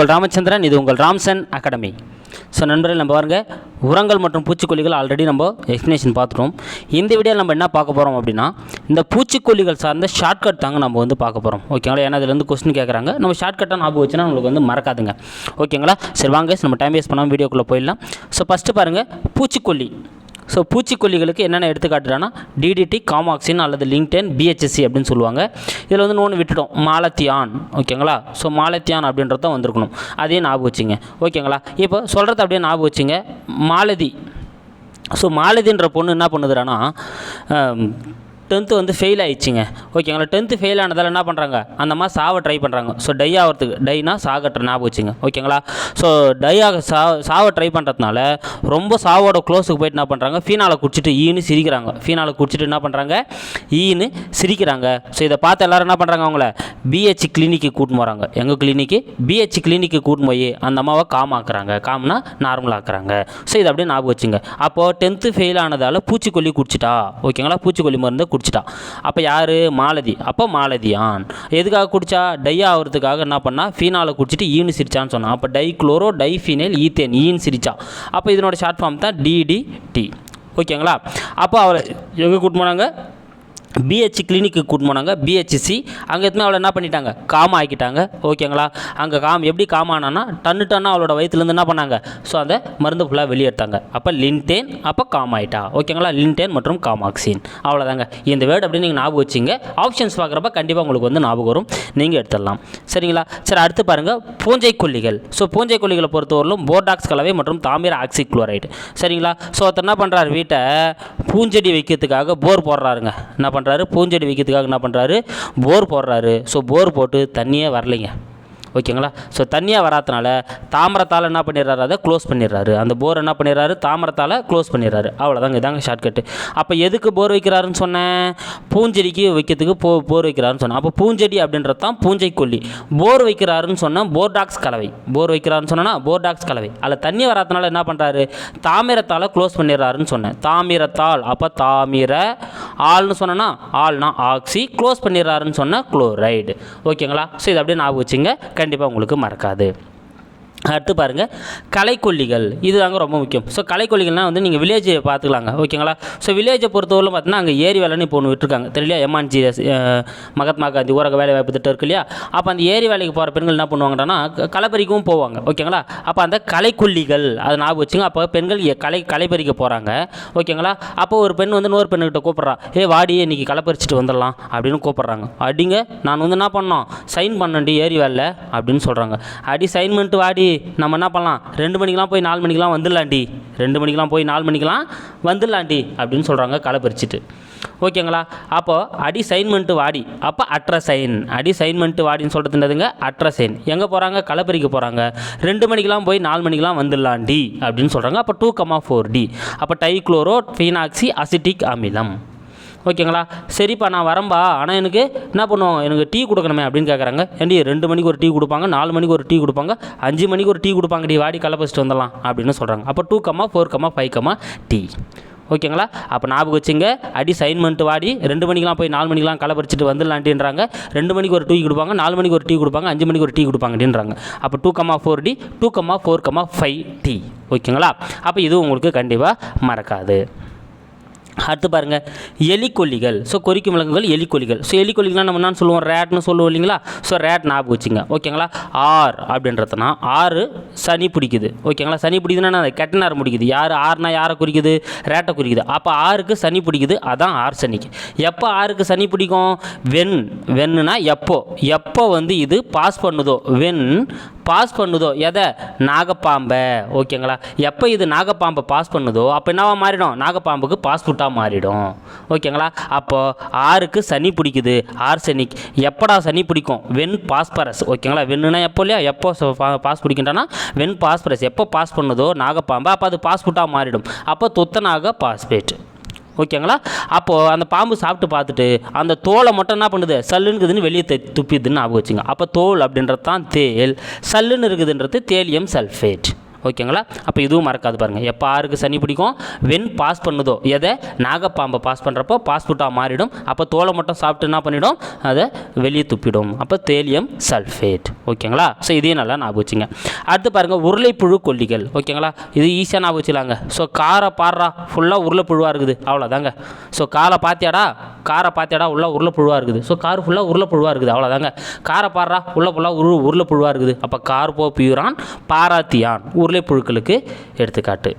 உங்கள் ராமச்சந்திரன் இது உங்கள் ராம்சன் அகாடமி. ஸோ நண்பர்கள் நம்ம பாருங்க உரங்கள் மற்றும் பூச்சிக்கொல்லிகள் ஆல்ரெடி நம்ம எக்ஸ்ப்ளனேஷன் பார்த்துட்டோம். இந்த வீடியோவில் நம்ம என்ன பார்க்க போகிறோம் அப்படின்னா இந்த பூச்சிக்கொல்லிகள் சார்ந்த ஷார்ட்கட் தாங்க நம்ம வந்து பார்க்க போகிறோம் ஓகேங்களா ஏன்னா அதுலேருந்து கொஸ்டின் கேட்குறாங்க நம்ம ஷார்ட்கட்டாக ஞாபகம் வச்சுன்னா நம்மளுக்கு வந்து மறக்காதுங்க. ஓகேங்களா சரி வாங்க நம்ம டைம் வேஸ்ட் பண்ணாமல் வீடியோக்குள்ளே போயிடலாம். ஸோ ஃபஸ்ட்டு பாருங்கள் பூச்சிக்கொல்லி. ஸோ பூச்சிக்கொல்லிகளுக்கு என்னென்ன எடுத்துக்காட்டுறான்னா டிடிடி காமாக்சின் அல்லது லிங்க்டென் பிஹெச்எஸ்சி அப்படின்னு சொல்லுவாங்க. இதில் வந்து இன்னொன்று விட்டுட்டோம் மாலத்தியான் ஓகேங்களா? ஸோ மாலத்தியான் அப்படின்றது தான் வந்திருக்கணும். அதையும் ஞாபகம் வச்சுங்க ஓகேங்களா? இப்போ சொல்கிறது அப்படியே ஞாபகம் வச்சுங்க மாலதி. ஸோ மாலதின்ற பொண்ணு என்ன பண்ணுதுறான்னா டென்த்து வந்து ஃபெயில் ஆயிடுச்சுங்க. ஓகேங்களா டென்த்து ஃபெயில் ஆனதால் என்ன பண்ணுறாங்க அந்த மாதிரி சாவ ட்ரை பண்ணுறாங்க ஸோ டை ஆகிறதுக்கு டைனா சாகட்ட ஞாபகம் வச்சுங்க. ஓகேங்களா ஸோ டை ஆக சா சாவ ட்ரை பண்ணுறதுனால ரொம்ப சாவோட க்ளோஸுக்கு போயிட்டு என்ன பண்ணுறாங்க ஃபீனாலை குடிச்சிட்டு ஈன்னு சிரிக்கிறாங்க. ஃபீனாலை குடிச்சிட்டு என்ன பண்ணுறாங்க ஈன்னு சிரிக்கிறாங்க. ஸோ இதை பார்த்து எல்லாரும் என்ன பண்ணுறாங்க அவங்கள? பிஹெச் கிளினிக்கு கூட்டின்னு போகிறாங்க எங்கள் கிளினிக்கு பிஹெச் கிளினிக்கு கூட்டின்னு போய் அந்த அம்மாவை காம் ஆக்குறாங்க. காம்னா நார்மல் ஆக்குறாங்க. ஸோ இதை அப்படியே ஞாபகம் வச்சுங்க. அப்போது டென்த்து ஃபெயில் ஆனதால் பூச்சிக்கொல்லி குடிச்சிட்டா. ஓகேங்களா பூச்சிக்கொல்லி மருந்து குடிச்சிட்டான். அப்போ யார்? மாலதி. அப்போ மாலதியான். எதுக்காக குடித்தா டை ஆகிறதுக்காக என்ன பண்ணால் ஃபீனாலை குடிச்சிட்டு ஈன் சிரிச்சான்னு சொன்னான். அப்போ di chloro di phenyl ethane. ஈன் சிரிச்சா. அப்போ இதனோட ஷார்ட் ஃபார்ம் தான் டிடிடி ஓகேங்களா? அப்போ அவளை எங்கே கூட்டு போனாங்க? பிஹெச் கிளினிக்கு கூட்டு போனாங்க. பிஹெச்சி அங்கே எத்தனை அவளை என்ன பண்ணிட்டாங்க? காம ஆக்கிட்டாங்க. ஓகேங்களா அங்கே காம் எப்படி காம ஆனான்னா டன்னு டன்னு அவளோட வயிற்றுலேருந்து என்ன பண்ணாங்க? ஸோ அந்த மருந்து ஃபுல்லாக வெளியெடுத்தாங்க அப்போ லின்டேன் அப்போ காம் ஆயிட்டா. ஓகேங்களா லின்டேன் மற்றும் காமாக்சின். அவ்வளோதாங்க இந்த வேர்டு அப்படி நீங்கள் ஞாபகம் வச்சிங்க. ஆப்ஷன்ஸ் பார்க்குறப்ப கண்டிப்பாக உங்களுக்கு வந்து ஞாபகம் வரும். நீங்கள் எடுத்துடலாம். சரிங்களா? சரி அடுத்து பாருங்கள் பூஞ்சை கொல்லிகள். ஸோ பூஞ்சை கொல்லிகளை பொறுத்தவரையிலும் போர்டாக்ஸ் கலவை மற்றும் தாமிர ஆக்சி குளோரைடு சரிங்களா? ஸோ ஒருத்தர் என்ன பண்ணுறாரு வீட்டை பூஞ்செடி வைக்கிறதுக்காக போர் போடுறாருங்க. என்ன பண்ணுறாரு பூஞ்செடி வைக்கிறதுக்காக என்ன பண்ணுறாரு போர் போடுறாரு. ஸோ போர் போட்டு தண்ணியே வரலைங்க. ஓகேங்களா? ஸோ தண்ணியாக வராதனால தாமரத்தால் என்ன பண்ணிடுறாரு? அதை க்ளோஸ் பண்ணிடுறாரு. அந்த போர் என்ன பண்ணிடுறாரு? தாமரத்தால் க்ளோஸ் பண்ணிடுறாரு. அவ்வளோதாங்க இதாங்க ஷார்ட்கட்டு அப்போ எதுக்கு போர் வைக்கிறாருன்னு சொன்னேன்? பூஞ்செடிக்கு வைக்கிறதுக்கு போ போர் வைக்கிறாருன்னு சொன்னேன். அப்போ பூஞ்செடி அப்படின்றது தான் பூஞ்சை கொல்லி போர் வைக்கிறாருன்னு சொன்னால் போர்டாக்ஸ் கலவை. போர் வைக்கிறாருன்னு சொன்னால் போர்டாக்ஸ் கலவை. அதில் தண்ணி வராதனால என்ன பண்ணுறாரு தாமிரத்தால் க்ளோஸ் பண்ணிடுறாருன்னு சொன்னேன். தாமிரத்தால் அப்போ தாமிர ஆள்னு சொன்னேன்னா ஆள்னா ஆக்சி க்ளோஸ் பண்ணிடுறாருன்னு சொன்னால் குளோரைடு ஓகேங்களா ஸோ இதை அப்படியே ஞாபகம் வச்சுங்க. கண்டிப்பாக உங்களுக்கு மறக்காது. அடுத்து பாருங்கள் கலைக்கொல்லிகள். இது தாங்க ரொம்ப முக்கியம். ஸோ கலைக்கொல்லிகள்னால் வந்து நீங்கள் வில்லேஜை பார்த்துக்கலாங்க ஓகேங்களா ஸோ வில்லேஜை பொறுத்தவரை பார்த்தீங்கன்னா அங்கே ஏரி வேலைன்னு இப்போ ஒன்று விட்டுருக்காங்க. தெரியலையா? எம்ஆன்ஜி மகாத்மா காந்தி ஊரக வேலை வாய்ப்பு திட்டம் இருக்கு இல்லையா? அப்போ அந்த ஏரி வேலைக்கு போகிற பெண்கள் என்ன பண்ணுவாங்கன்னா க- களைப்பறிக்கவும் போவாங்க ஓகேங்களா அப்போ அந்த கலைக்கொல்லிகள் அதை ஞாபகம் வச்சுங்க அப்போ பெண்கள் எ- களை களைப்பறிக்க போகிறாங்க ஓகேங்களா அப்போ ஒரு பெண் வந்து இன்னொரு பெண்ணுக்கிட்ட கூப்பிட்றா ஏ வாடி இன்றைக்கி களைப்பறிச்சிட்டு வந்துடலாம் அப்படின்னு கூப்பிட்றாங்க. அடிங்க நான் வந்து என்ன பண்ணோம் சைன் பண்ணண்டி ஏரி வேலை அப்படின்னு சொல்கிறாங்க அடி சைன் பண்ணிட்டு வாடி நம்ம என்ன பண்ணலாம்? ரெண்டு மணிக்கெலாம் போய் நாலு மணிக்கெலாம் வந்துடலாண்டி. ரெண்டு மணிக்கெலாம் போய் நாலு மணிக்கெலாம் வந்துடலாண்டி அப்படின்னு சொல்கிறாங்க களை பறிச்சுட்டு. ஓகேங்களா? அப்போது அடி சைன்மெண்ட்டு வாடி. அப்போ அட்ர சைன் அடி சைன்மெண்ட்டு வாடின்னு சொல்கிறது என்னதுங்க? அட்ர சைன் எங்கே போகிறாங்க களப்பறிக்க போகிறாங்க ரெண்டு மணிக்கெலாம் போய் நாலு மணிக்கெலாம் வந்துடலாண்டி அப்படின்னு சொல்கிறாங்க அப்போ டூ கமா ஃபோர் டி அப்போ டைக்ளோரோ ஃபீனாக்சி அசிட்டிக் அமிலம். ஓகேங்களா? சரிப்பா நான் வரம்பா ஆனால் எனக்கு என்ன பண்ணுவோம் எனக்கு டீ கொடுக்கணுமே அப்படின்னு கேட்குறாங்க ஏன்டி ரெண்டு மணிக்கு ஒரு டீ கொடுப்பாங்க நாலு மணிக்கு ஒரு டீ கொடுப்பாங்க அஞ்சு மணிக்கு ஒரு டீ கொடுப்பாங்க டி வாடி கலப்பச்சிட்டு வந்துடலாம் அப்படின்னு சொல்கிறாங்க அப்போ two comma four comma five comma T ஓகேங்களா? அப்போ ஞாபகம் வச்சுங்க அடி சைன் பண்ணிட்டு வாடி ரெண்டு மணிக்கெலாம் போய் நாலு மணிக்கெலாம் களைப்பறிச்சிட்டு வந்துடலான்ட்டுன்றாங்க. ரெண்டு மணிக்கு ஒரு டீ கொடுப்பாங்க நாலு மணிக்கு ஒரு டீ கொடுப்பாங்க அஞ்சு மணிக்கு ஒரு டீ கொடுப்பாங்க அப்படின்றாங்க அப்போ two comma four D two comma four comma five T ஓகேங்களா? அப்போ இது உங்களுக்கு கண்டிப்பாக மறக்காது. அடுத்து பாருங்கள் எலிக்கொல்லிகள். ஸோ கொறிக்கும் விலங்குகள் எலிக்கொல்லிகள். ஸோ எலிக்கொல்லிகள்லாம் நம்ம என்ன சொல்லுவோம்? ரேட்னு சொல்லுவோம் இல்லைங்களா? ஸோ ரேட் ஞாபகம் வச்சுங்க. ஓகேங்களா ஆர் அப்படின்றதுனா ஆறு சனி பிடிக்குது. ஓகேங்களா சனி பிடிக்குதுன்னா அது கெட்ட நேரம் பிடிக்குது யார் ஆறுனா யாரை குறிக்குது? ரேட்டை குறிக்குது. அப்போ ஆறுக்கு சனி பிடிக்குது. அதான் ஆறு சனிக்கு. எப்போ ஆறுக்கு சனி பிடிக்கும்? வென் வென்னுனா எப்போ? எப்போ வந்து இது பாஸ் பண்ணுதோ? வென் பாஸ் பண்ணுதோ? எதை? நாகப்பாம்பை. ஓகேங்களா? எப்போ இது நாகப்பாம்பை பாஸ் பண்ணுதோ அப்போ என்னவா மாறிடும்? நாகப்பாம்புக்கு பாஸ்புட்டாக மாறிடும். ஓகேங்களா? அப்போது ஆறுக்கு சனி பிடிக்குது. ஆறு சனி எப்படா சனி பிடிக்கும்? When phosphorus. ஓகேங்களா? வெண்ணுனா எப்போ இல்லையா? எப்போ பா- பாஸ் பிடிக்கின்றனா வென் பாஸ்பரஸ். எப்போ பாஸ் பண்ணுதோ நாகப்பாம்பை அப்போ அது பாஸ்புட்டாக மாறிடும். அப்போ துத்தநாக பாஸ்பேட் ஓகேங்களா? அப்போது அந்த பாம்பு சாப்பிட்டு பார்த்துட்டு அந்த தோலை மட்டும் என்ன பண்ணுது? சல்லுன்னுக்குதுன்னு வெளியே துப்பிதுன்னு ஞாபகம் வச்சுங்க. அப்போ தோல் அப்படின்றது தான் தேல். சல்லுன்னு இருக்குதுன்றது தேலியம் சல்ஃபேட் ஓகேங்களா? அப்போ இதுவும் மறக்காது பாருங்கள் எப்போ ஆறுக்கு சனி பிடிக்கும்? வென் பாஸ் பண்ணுதோ. எதை? நாகப்பாம்பை பாஸ் பண்ணுறப்போ பாஸ்புட்டாக மாறிடும். அப்போ தோலை மட்டும் சாப்பிட்டு என்ன பண்ணிடும்? அதை வெளியே துப்பிடும். அப்போ தேலியம் சல்ஃபேட் ஓகேங்களா? ஸோ இதையும் நல்லா ஞாபகம் வச்சுங்க. அடுத்து பாருங்கள் உருளைப்புழு கொல்லிகள். ஓகேங்களா? இது ஈஸியாக ஞாபகம் வச்சுலாங்க ஸோ காரை பாடுறா ஃபுல்லாக உருளைப்புழுவாக இருக்குது. அவ்வளோதாங்க ஸோ காரை பார்த்தியாடா? காரை பார்த்தேடா உள்ள உருளைப்புழுவாக இருக்குது. ஸோ கார் ஃபுல்லாக உருளைப்புழுவாக இருக்குது. அவ்வளோதாங்க காரை பாடுறா உள்ள ஃபுல்லாக உரு உருளைப்புழுவாக இருக்குது. அப்போ கார்போ பியூரான் பாராத்தியான். உருளைப்புழுக்களுக்கு எடுத்துக்காட்டு.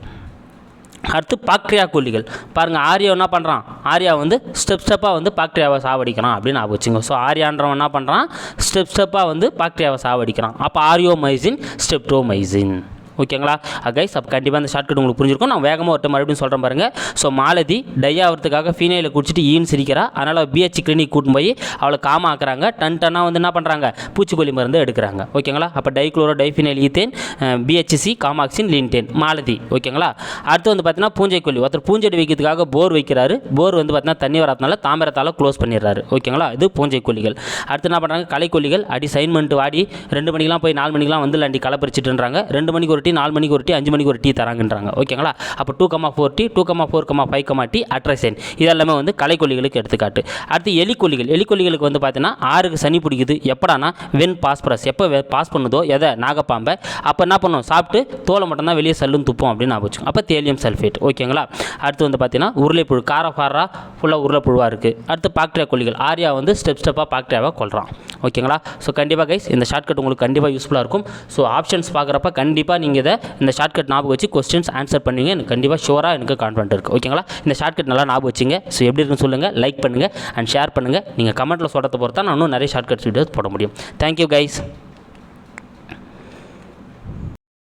அடுத்து பாக்டீரியா கொல்லிகள் பாருங்கள் ஆரியா என்ன பண்ணுறான் ஆரியா வந்து ஸ்டெப் ஸ்டெப்பாக வந்து பாக்டீரியாவை சாவடிக்கிறான் அப்படின்னு ஞாபகம் வச்சுங்க. ஸோ ஆரியான்றவன் என்ன பண்ணுறான் ஸ்டெப் ஸ்டெப்பாக வந்து பாக்டீரியாவை சாவடிக்கிறான். அப்போ ஆரியோமைசின் ஸ்டெப்டோமைசின் ஓகேங்களா? கைஸ் அப்போ கண்டிப்பாக அந்த ஷார்ட்கட் உங்களுக்கு புரிஞ்சிருக்கும். நான் வேகமாக ஒருத்தர் மறுபடியும் சொல்கிறேன் பாருங்கள் ஸோ மாலதி டை ஆகிறதுக்காக ஃபீனையில் குடிச்சிட்டு ஈன்னு சிரிக்கிறா. அதனால் பிஹெச் கிளினிக் கூட்டு போய் அவளை காம ஆக்குறாங்க. டன் டன்னாக வந்து என்ன பண்ணுறாங்க பூச்சிக்கொல்லி மருந்து எடுக்கிறாங்க. ஓகேங்களா? அப்போ dichloro diphenyl ethane BHC gammaxene lindane Malathi ஓகேங்களா? அடுத்து வந்து பார்த்தீங்கன்னா பூஞ்சைக்கொல்லி. ஒருத்தர் பூஞ்செடி வைக்கிறதுக்காக போர் வைக்கிறாரு. போர் வந்து பார்த்தீங்கன்னா தண்ணி வராதனால தாமிரத்தால் க்ளோஸ் பண்ணிடுறாரு. ஓகேங்களா? இது பூஞ்சைக்கொல்லிகள். அடுத்து என்ன பண்ணுறாங்க களைக்கொல்லிகள். அடி சைன்மெண்ட் வாடி. ரெண்டு மணிக்கெலாம் போய் நாலு மணிக்கெலாம் வந்து லண்டி களை பறிச்சிட்டுன்றாங்க. ரெண்டு மணிக்கு ஒரு டீ நாலு மணிக்கு ஒரு டீ அஞ்சு மணிக்கு ஒரு டீ தராங்கன்றாங்க. ஓகேங்களா? அப்போ two comma four D two comma four comma five comma T atrazine இதெல்லாமே வந்து கலைக்கொல்லிகளுக்கு எடுத்துக்காட்டு. அடுத்து எலிக்கொல்லிகள் எலிக்கொல்லிகளுக்கு வந்து பார்த்தீங்கன்னா ஆறுக்கு சனி பிடிக்குது. எப்படானா வென் பாஸ்பரஸ். எப்போ பாஸ் பண்ணுதோ எதை? நாகப்பாம்பை. அப்போ என்ன பண்ணும்? சாப்பிட்டு தோலை மட்டும்தான் வெளியே சல்லுன்னு துப்போம் அப்படின்னு நான் அப்போ தேலியம் சல்ஃபேட் ஓகேங்களா? அடுத்து வந்து பார்த்தீங்கன்னா உருளைப்புழு காரஃபாரா ஃபுல்லாக உருளைப்புழுவாக இருக்குது அடுத்து பாக்டீரியா கொல்லிகள் ஆரியா வந்து ஸ்டெப் ஸ்டெப்பாக பாக்டீரியாவாக கொள்கிறான் ஓகேங்களா? ஸோ கண்டிப்பாக கைஸ் இந்த ஷார்ட்கட் உங்களுக்கு கண்டிப்பாக யூஸ்ஃபுல்லாக இருக்கும். ஸோ ஆப்ஷன்ஸ் பார்க்குறப்ப கண்டிப்பாக நீங்கள் நீங்கள் இதை இந்த ஷார்ட்கட் ஞாபகம் வச்சு கொஸ்டின்ஸ் ஆன்சர் பண்ணுவீங்க எனக்கு கண்டிப்பாக ஷோராக எனக்கு கான்ஃபிடன்ட் இருக்குது ஓகேங்களா இந்த ஷார்ட்கட் நல்லா ஞாபகம் வச்சுங்க. ஸோ எப்படி இருக்குன்னு சொல்லுங்கள் லைக் பண்ணுங்கள் அண்ட் ஷேர் பண்ணுங்கள் நீங்கள் கமெண்ட்டில் சொல்கிறத பொறுத்தா நான் இன்னும் நிறைய ஷார்ட்கட்ஸ் வீடியோஸ் போட முடியும். Thank you guys